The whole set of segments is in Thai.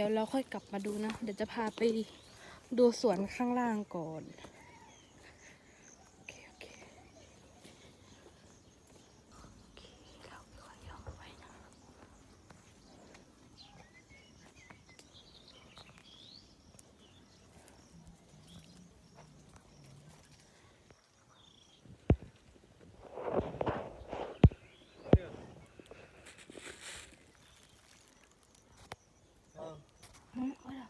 ดี๋ยวเราค่อยกลับมาดูนะ เดี๋ยวจะพาไปดูสวนข้างล่างก่อน โอเค โอเค โอเค เราค่อยย่องไปนะ อืมว่าอะ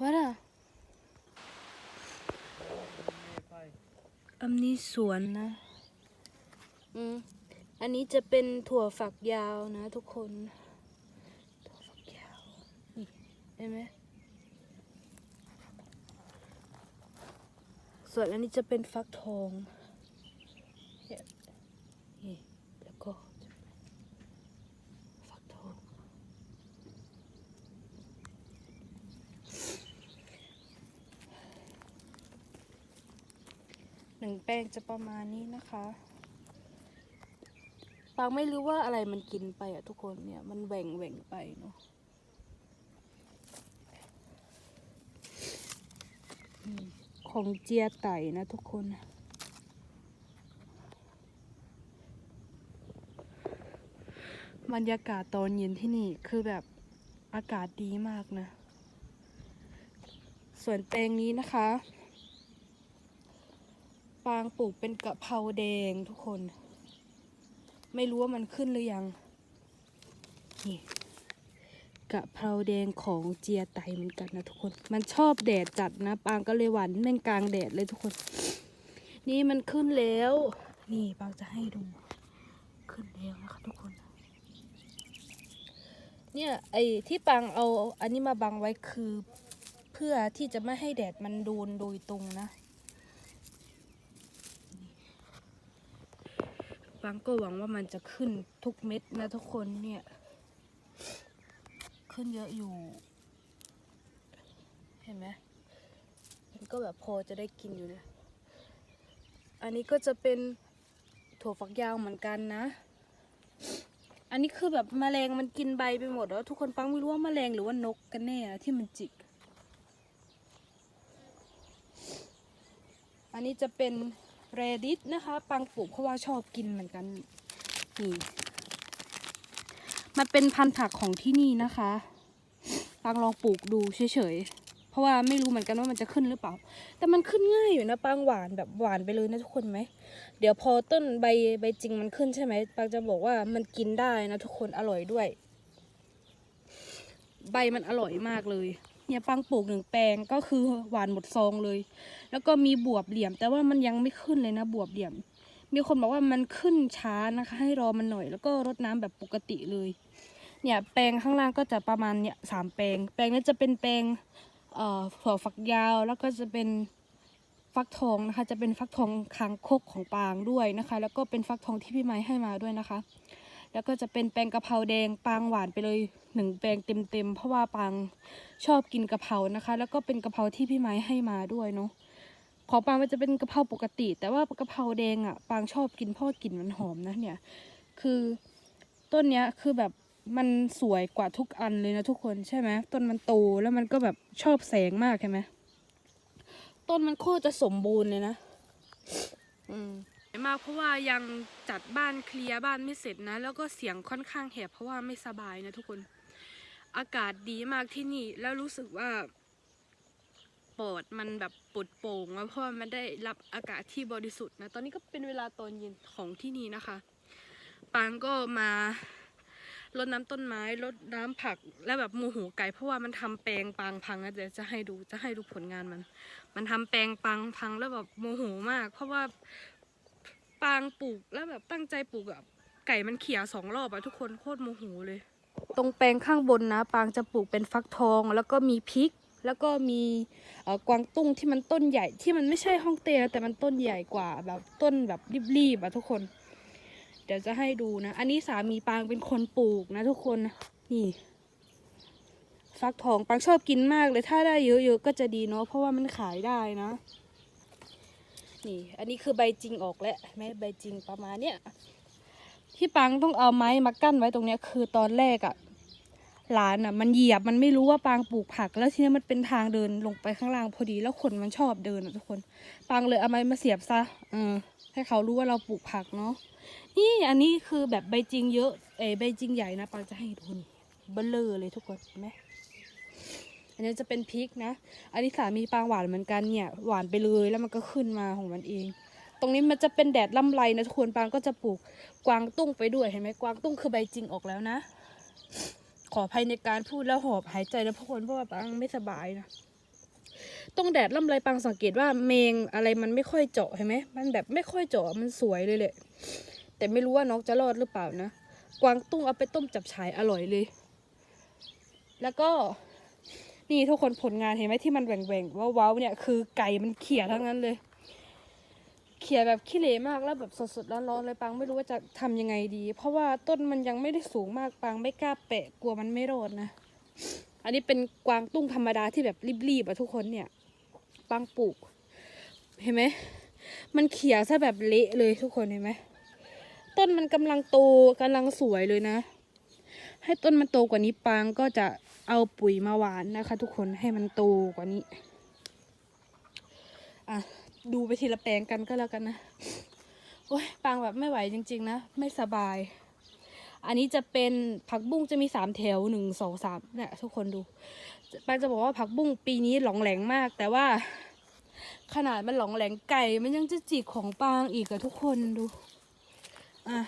ว่าอะอันนี้สวนนะอืมอันนี้จะเป็นถั่วฝักยาวนะ ทุกคน ถั่วฝักยาว นี่เห็นไหมส่วนอันนี้จะเป็นฟักทองเนี่ยนี่แล้วก็จะเป็นฟักทอง หนึ่งแป้งจะประมาณนี้นะคะปางไม่รู้ว่าอะไรมันกินไปอะทุกคนเนี่ยมันแหว่งแหว่งไปเนาะของเจียไต่นะทุกคนบรรยากาศตอนเย็นที่นี่คือแบบอากาศดีมากนะ ส่วนแปลงนี้นะคะ ปางปลูกเป็นกะเพราแดงทุกคน ไม่รู้ว่ามันขึ้นหรือยัง นี่กะเพราแดงของเจียไตเหมือนกันนะทุกคน มันชอบแดดจัดนะ ปางก็เลยหวานแม่งกลางแดดเลยทุกคน นี่มันขึ้นแล้ว นี่ปางจะให้ดู ขึ้นแล้วนะคะทุกคน เนี่ยไอ้ที่ปางเอาอันนี้มาบังไว้คือ เพื่อที่จะไม่ให้แดดมันโดนโดยตรงนะ บางก็หวังว่ามันจะขึ้นทุกเม็ดนะทุกคนเนี่ย ขึ้นเยอะอยู่ เห็นไหมมันก็แบบพอจะได้กินอยู่นะ อันนี้ก็จะเป็นถั่วฝักยาวเหมือนกันนะ อันนี้คือแบบแมลงมันกินใบไปหมดแล้ว ทุกคนปังไม่รู้ว่าแมลงหรือว่านกกันแน่ที่มันจิก อันนี้จะเป็น เรดิสนะคะ ปังปลูกเพราะว่าชอบกินเหมือนกันนี่มันเป็นพันธุ์ผักของที่นี่นะคะปังลองปลูกดูเฉยๆ เพราะว่าไม่รู้เหมือนกันว่ามันจะขึ้นหรือเปล่า แต่มันขึ้นง่ายอยู่นะปังหวานแบบหวานไปเลยนะทุกคนไหม เดี๋ยวพอต้นใบใบจริงมันขึ้นใช่ไหมปังจะบอกว่ามันกินได้นะทุกคนอร่อยด้วย ใบมันอร่อยมากเลย เนี่ยปังปลูกหนึ่งแปลงก็คือหวานหมดซองเลย แล้วก็มีบวบเหลี่ยม แต่ว่ามันยังไม่ขึ้นเลยนะบวบเหลี่ยม มีคนบอกว่ามันขึ้นช้านะคะ ให้รอมันหน่อย แล้วก็รดน้ำแบบปกติเลย เนี่ยแปลงข้างล่างก็จะประมาณเนี่ยสามแปลง แปลงนี้จะเป็นแปลงเอ่อถั่วฝักยาวแล้วก็จะเป็นฟักทองนะคะ จะเป็นฟักทองคางคกของปางด้วยนะคะ แล้วก็เป็นฟักทองที่พี่ไม้ให้มาด้วยนะคะ แล้วก็จะเป็นแปลงกะเพราแดงปางหวานไปเลยหนึ่งแปลงเต็มๆเพราะว่าปางชอบกินกะเพรานะคะ แล้วก็เป็นกะเพราที่พี่ไม้ให้มาด้วยเนาะของปางมันจะเป็นกะเพราปกติ แต่ว่ากะเพราแดงอะปางชอบกินเพราะกลิ่นมันหอมนะเนี่ย คือต้นเนี้ยคือแบบมันสวยกว่าทุกอันเลยนะทุกคนใช่ไหมต้นมันโตแล้วมันก็แบบชอบแสงมากใช่ไหมต้นมันโคตรจะสมบูรณ์เลยนะ อืม มากเพราะว่ายังจัดบ้านเคลียร์บ้านไม่เสร็จนะ แล้วก็เสียงค่อนข้างแหบเพราะว่าไม่สบายนะทุกคน อากาศดีมากที่นี่แล้วรู้สึกว่าปอดมันแบบปลดโปร่งอะเพราะว่ามันได้รับอากาศที่บริสุทธิ์นะตอนนี้ก็เป็นเวลาตอนเย็นของที่นี่นะคะ ปางก็มารดน้ำต้นไม้รดน้ำผักและแบบมูหูไก่เพราะว่ามันทำแปลงปางพังนะเดี๋ยวจะให้ดูจะให้ดูผลงานมัน มันทำแปลงปางพังแล้วแบบโมโหมาก เพราะว่า ปางปลูกแล้วแบบตั้งใจปลูกแบบไก่มันเขี่ยสองรอบอะทุกคนโคตรโมโหเลย ตรงแปลงข้างบนนะ ปางจะปลูกเป็นฟักทอง แล้วก็มีพริก แล้วก็มีกวางตุ้งที่มันต้นใหญ่ที่มันไม่ใช่ห้องเต้นะแต่มันต้นใหญ่กว่าแบบต้นแบบรีบๆอะทุกคน เดี๋ยวจะให้ดูนะ อันนี้สามีปางเป็นคนปลูกนะ ทุกคนนี่ฟักทองปางชอบกินมากเลยถ้าได้เยอะๆก็จะดีเนาะเพราะว่ามันขายได้นะ นี่ อันนี้คือใบจริงออกแล้วแม้ใบจริงประมาณเนี้ยที่ปังต้องเอาไม้มากั้นไว้ตรงเนี้ย คือตอนแรกอะ่ะหลานอะ่ะ มันเหยียบมันไม่รู้ว่าปางปลูกผัก แล้วทีนี้มันเป็นทางเดินลงไปข้างล่างพอดีแล้วคนมันชอบเดินอะทุกคนปางเลยเอาไม้มาเสียบซะเออให้เขารู้ว่าเราปลูกผักเนาะนี่อันนี้คือแบบใบจริงเยอะเอใบจริงใหญ่นะปางจะให้ดูนี่เบลเลอร์เลยทุกคนเห็นไหม อันนี้จะเป็นพริกนะ อันนี้สามีปางหวานเหมือนกันเนี่ย หวานไปเลยแล้วมันก็ขึ้นมาของมันเอง ตรงนี้มันจะเป็นแดดล่ำไรนะทุกคนปางก็จะปลูกกวางตุ้งไปด้วยเห็นไหมกวางตุ้งคือใบจริงออกแล้วนะ ขออภัยในการพูดแล้วหอบหายใจนะทุกคนเพราะว่าปางไม่สบายนะตรงแดดล่ำไรปางสังเกตว่าเมงอะไรมันไม่ค่อยเจาะเห็นไหมมันแบบไม่ค่อยเจาะมันสวยเลยแหละแต่ไม่รู้ว่าน้องจะรอดหรือเปล่านะ กวางตุ้งเอาไปต้มจับฉายอร่อยเลย แล้วก็ นี่ทุกคนผลงานเห็นไหมที่มันแหว่งๆว้าวๆเนี่ยคือไก่มันเขี่ยทั้งนั้นเลย เขี่ยแบบขี้เหร่มากแล้วแบบสดๆร้อนๆเลยปังไม่รู้ว่าจะทำยังไงดี เพราะว่าต้นมันยังไม่ได้สูงมากปังไม่กล้าแปะกลัวมันไม่รอดนะอันนี้เป็นกวางตุ้งธรรมดาที่แบบรีบๆอะทุกคนเนี่ยปังปลูก เห็นไหมมันเขี่ยซะแบบเละเลยทุกคนเห็นไหมต้นมันกำลังโตกำลังสวยเลยนะ ให้ต้นมันโตกว่านี้ปางก็จะ เอาปุ๋ยมาหวานนะคะ ทุกคนให้มันโตกว่านี้ อะ ดูไปทีละแปลงกันก็แล้วกันนะโอ้ยปางแบบไม่ไหวจริง ๆ นะ ไม่สบาย อันนี้จะเป็นผักบุ้งจะมีสามแถวหนึ่งสองสามเนี่ยทุกคนดูปางจะบอกว่าผักบุ้งปีนี้หลงแหลงมาก แต่ว่า ขนาดมันหลงแหลงไก่มันยังจะจิกของปางอีกอะทุกคนดู อะ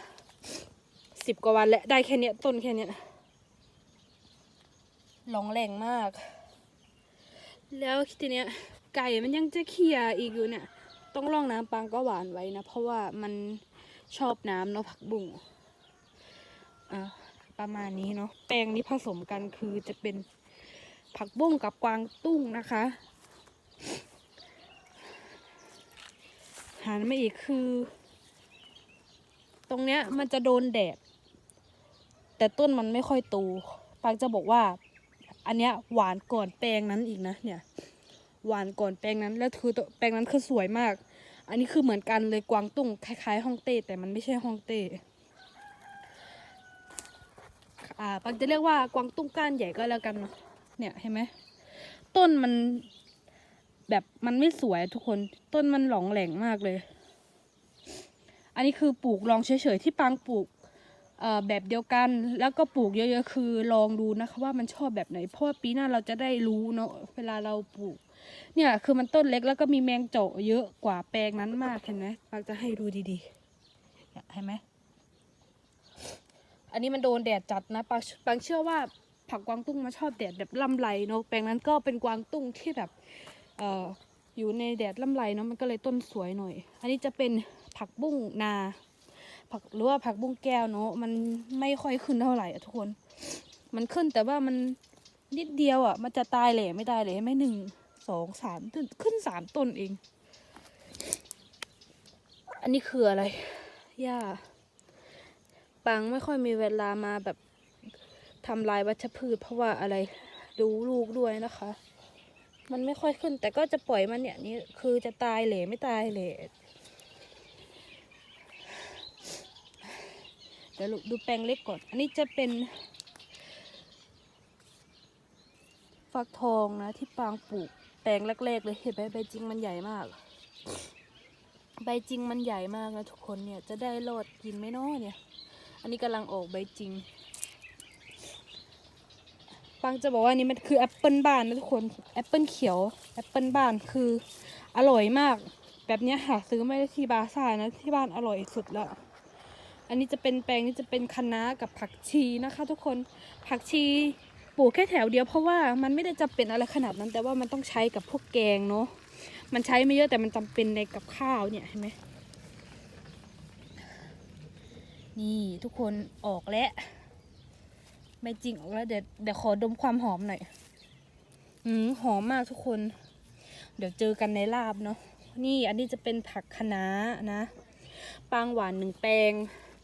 สิบกว่าวันแล้วได้แค่เนี้ยต้นแค่เนี้ย หลองแหลงมาก แล้วทีเนี้ยไก่มันยังจะเคี่ยอีกอยู่เนี่ย ต้องร่องน้ำปางก็หวานไว้นะ เพราะว่ามันชอบน้ำเนาะผักบุ้งอะประมาณนี้เนาะแปลงนี้ผสมกันคือจะเป็นผักบุ้งกับกวางตุ้งนะคะหันมาอีกคือ ตรงเนี้ยมันจะโดนแดดแต่ต้นมันไม่ค่อยโตปางจะบอกว่า อันเนี้ยหวานก่อนแปลงนั้นอีกนะเนี่ย หวานก่อนแปลงนั้นแล้วคือตัวแปลงนั้นคือสวยมาก อันนี้คือเหมือนกันเลยกวางตุ้งคล้ายๆฮ่องเต้แต่มันไม่ใช่ฮ่องเต้อ่าปังจะเรียกว่ากวางตุ้งก้านใหญ่ก็แล้วกันเนาะเนี่ยเห็นไหมต้นมันแบบมันไม่สวยทุกคนต้นมันหลองแหลงมากเลย อันนี้คือปลูกลองเฉยๆที่ปังปลูก แบบเดียวกันแล้วก็ปลูกเยอะๆคือลองดูนะคะว่ามันชอบแบบไหนเพราะว่าปีหน้าเราจะได้รู้เนาะเวลาเราปลูก เนี่ยคือมันต้นเล็กแล้วก็มีแมงเจาะเยอะกว่าแปลงนั้นมากเห็นไหมปางจะให้ดูดีๆเนี่ยเห็นไหมอันนี้มันโดนแดดจัดนะปางปางเชื่อว่าผักกวางตุ้งมันชอบแดดแบบล่ำไรเนาะแปลงนั้นก็เป็นกวางตุ้งที่แบบเอ่ออยู่ในแดดล่ำไรเนาะมันก็เลยต้นสวยหน่อย อันนี้จะเป็นผักบุ้งนา ผักหรือว่าผักบุ้งแก้วเนาะมันไม่ค่อยขึ้นเท่าไหร่อะทุกคน มันขึ้นแต่ว่ามันนิดเดียวอะมันจะตายแหล่ไม่ตายแหล่ไม่หนึ่งสองสามต้นขึ้นสามต้นเอง อันนี้คืออะไรหญ้าปังไม่ค่อยมีเวลามาแบบทำลายวัชพืช เพราะว่าอะไรดูลูกด้วยนะคะ มันไม่ค่อยขึ้น แต่ก็จะปล่อยมันเนี่ยนี่คือจะตายเหล่ไม่ตายเหล่ เดี๋ยวดูแปลงเล็กก่อน อันนี้จะเป็นฟักทองนะที่ปางปลูกแปลงแรกๆเลยเห็นไหมใบจริงมันใหญ่มาก ใบจริงมันใหญ่มากนะทุกคนเนี่ยจะได้รอดกินไหมเนาะเนี่ย อันนี้กำลังออกใบจริงปังจะบอกว่านี่มันคือแอปเปิลบ้านนะทุกคนแอปเปิลเขียวแอปเปิลบ้านคืออร่อยมาก แบบนี้หาซื้อไม่ได้ที่บาซ่านะที่บ้านอร่อยสุดละ อันนี้จะเป็นแปลงนี้จะเป็นคะน้ากับผักชีนะคะ ทุกคนผักชีปลูกแค่แถวเดียวเพราะว่ามันไม่ได้จำเป็นอะไรขนาดนั้น แต่ว่ามันต้องใช้กับพวกแกงเนาะมันใช้ไม่เยอะแต่มันจำเป็นในกับข้าวเนี่ยเห็นไหมนี่ทุกคนออกแล้ว ไม่จริงออกแล้วเดี๋ยวเดี๋ยวขอดมความหอมหน่อยอืมหอมมากทุกคน เดี๋ยวเจอกันในลาบเนาะนี่อันนี้จะเป็นผักคะน้านะ ปางหวานหนึ่งแปลง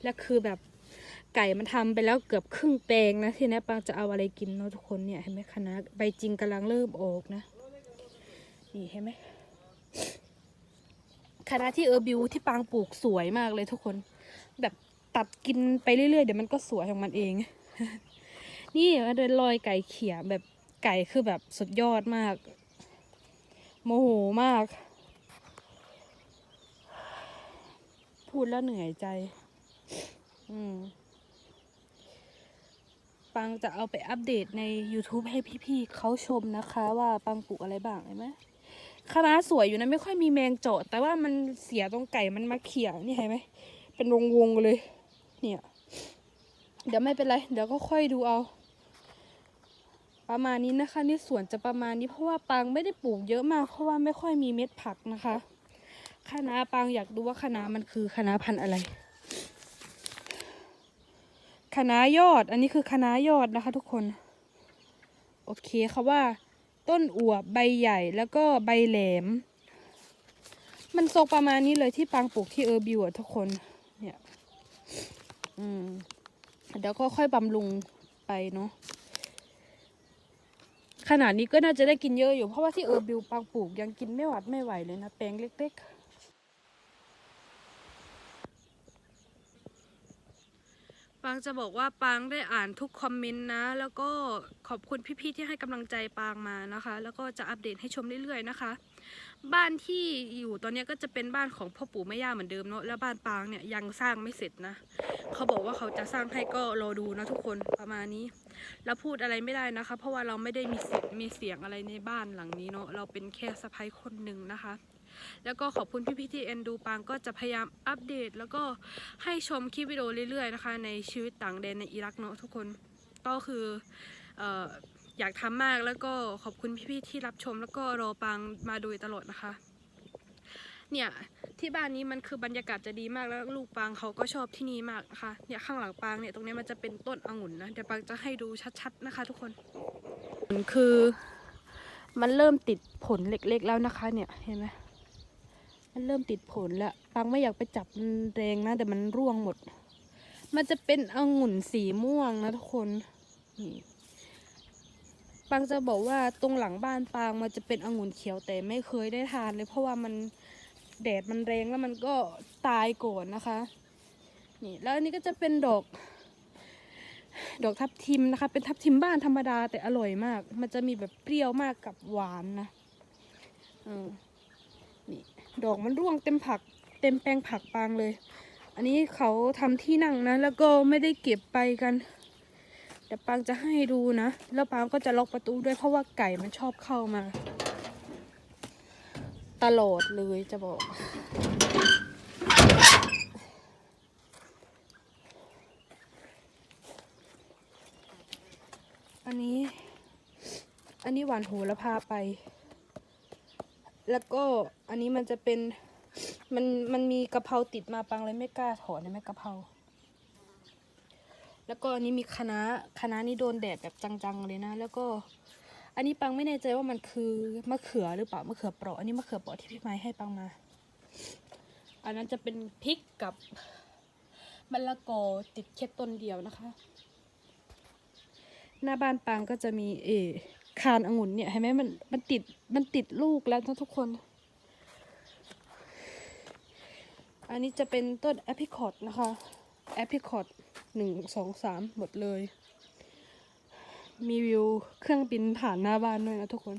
และคือแบบไก่มันทำไปแล้วเกือบครึ่งแปลงนะทีนี้ปางจะเอาอะไรกินเนาะทุกคนเนี่ยเห็นไหมคะนะใบจริงกำลังเริ่มออกนะ นี่เห็นไหมคณะที่เออบิวที่ปางปลูกสวยมากเลยทุกคน แบบตัดกินไปเรื่อยๆเดี๋ยวมันก็สวยของมันเอง นี่มันเป็นรอยไก่เขียแบบไก่คือแบบสุดยอดมาก โมโหมาก พูดแล้วเหนื่อยใจ อืม ปังจะเอาไปอัปเดตใน YouTube ให้พี่ๆเขาชมนะคะ ว่าปังปลูกอะไรบ้างเห็นไหมคณะสวยอยู่นะไม่ค่อยมีแมงเจาะแต่ว่ามันเสียตรงไก่มันมาเขี่ยนี่เห็นไหมเป็นวงวงๆเลย เนี่ย เดี๋ยวไม่เป็นไร เดี๋ยวก็ค่อยดูเอา ประมาณนี้นะคะนี่สวนจะประมาณนี้เพราะว่าปังไม่ได้ปลูกเยอะมากเพราะว่าไม่ค่อยมีเม็ดผักนะคะคณะปังอยากดูว่าคณะมันคือคณะพันธุ์อะไร คณะยอด อันนี้คือคณะยอดนะคะ ทุกคน โอเคค่ะว่า ต้นอวบใบใหญ่แล้วก็ใบแหลม มันทรงประมาณนี้เลยที่ปางปลูกที่เออร์บิวอะทุกคน เนี่ย อืมเดี๋ยวก็ค่อยบำรุงไปเนาะขนาดนี้ก็น่าจะได้กินเยอะอยู่เพราะว่าที่เออร์บิวปางปลูกยังกินไม่หวัดไม่ไหวเลยนะแปลงเล็ก ๆ ปางจะบอกว่าปางได้อ่านทุกคอมเมนต์นะ แล้วก็ขอบคุณพี่ๆที่ให้กำลังใจปางมานะคะ แล้วก็จะอัปเดตให้ชมเรื่อยๆนะคะ บ้านที่อยู่ตอนนี้ก็จะเป็นบ้านของพ่อปู่แม่ย่าเหมือนเดิมเนาะแล้วบ้านปางเนี่ยยังสร้างไม่เสร็จนะเขาบอกว่าเขาจะสร้างให้ก็รอดูนะทุกคนประมาณนี้แล้วพูดอะไรไม่ได้นะคะ เพราะว่าเราไม่ได้มีเสียงมีเสียงอะไรในบ้านหลังนี้เนาะเราเป็นแค่สะพ้ายคนหนึ่งนะคะ แล้วก็ขอบคุณพี่ๆที่เอ็นดูปางก็จะพยายามอัปเดต แล้วก็ให้ชมคลิปวิดีโอเรื่อยๆนะคะ ในชีวิตต่างแดนในอิรักเนาะทุกคนก็คืออออยากทำมากแล้วก็ขอบคุณพี่ๆที่รับชม แล้วก็รอปางมาโดยตลอดนะคะ เนี่ยที่บ้านนี้มันคือบรรยากาศจะดีมากแล้วลูกปางเขาก็ชอบที่นี่มากนะคะเนี่ยข้างหลังปางเนี่ยตรงนี้มันจะเป็นต้นองุ่นนะเดี๋ยวปางจะให้ดูชัดๆนะคะ ทุกคนคือมันเริ่มติดผลเล็กๆแล้วนะคะ เนี่ยเห็นไหม มันเริ่มติดผลแล้วปางไม่อยากไปจับมันแรงนะแต่มันร่วงหมด มันจะเป็นองุ่นสีม่วงนะทุกคนนี่ปางจะบอกว่าตรงหลังบ้านปางมันจะเป็นองุ่นเขียวแต่ไม่เคยได้ทานเลย เพราะว่ามันแดดมันแรงแล้วมันก็ตายก่อนนะคะ นี่แล้วอันนี้ก็จะเป็นดอกดอกทับทิมนะคะ เป็นทับทิมบ้านธรรมดาแต่อร่อยมาก มันจะมีแบบเปรี้ยวมากกับหวานนะเออนี่ ดอกมันร่วงเต็มผัก เต็มแปลงผักปางเลย อันนี้เขาทำที่นั่งนะ แล้วก็ไม่ได้เก็บไปกันเดี๋ยวปางจะให้ดูนะ แล้วปางก็จะล็อกประตูด้วยเพราะว่าไก่มันชอบเข้ามา ตลอดเลยจะบอกอันนี้ อันนี้หวานโหระพาไป แล้วก็อันนี้มันจะเป็นมันมันมีกะเพราติดมาปังเลยไม่กล้าถอนนะแม่กะเพราแล้วก็อันนี้มีคณะน้าคะน้านี่โดนแดดแบบจังๆเลยนะ แล้วก็ อันนี้ปังไม่แน่ใจว่ามันคือมะเขือหรือเปล่ามะเขือเปราะอันนี้มะเขือเปราะที่พี่ไม้ให้ปังมา อันนั้นจะเป็นพริกกับมะละกอติดแค่ต้นเดียวนะคะ หน้าบ้านปังก็จะมีเออ คานองุ่นเนี่ยเห็นไหมมันมันติดมันติดลูกแล้วนะทุกคน อันนี้จะเป็นต้นแอปริคอตนะคะแอปริคอตหนึ่งสองสามหมดเลย มีวิวเครื่องบินผ่านหน้าบ้านด้วยนะทุกคน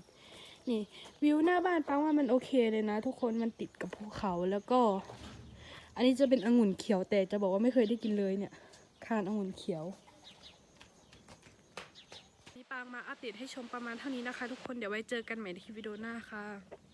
นี่วิวหน้าบ้านปังว่ามันโอเคเลยนะทุกคนมันติดกับภูเขาแล้วก็ อันนี้จะเป็นองุ่นเขียวแต่จะบอกว่าไม่เคยได้กินเลยเนี่ย คานองุ่นเขียวางมาอัปเดตให้ชมประมาณเท่านี้นะคะ ทุกคนเดี๋ยวไว้เจอกันใหม่ในคลิปวิดีโอหน้าค่ะ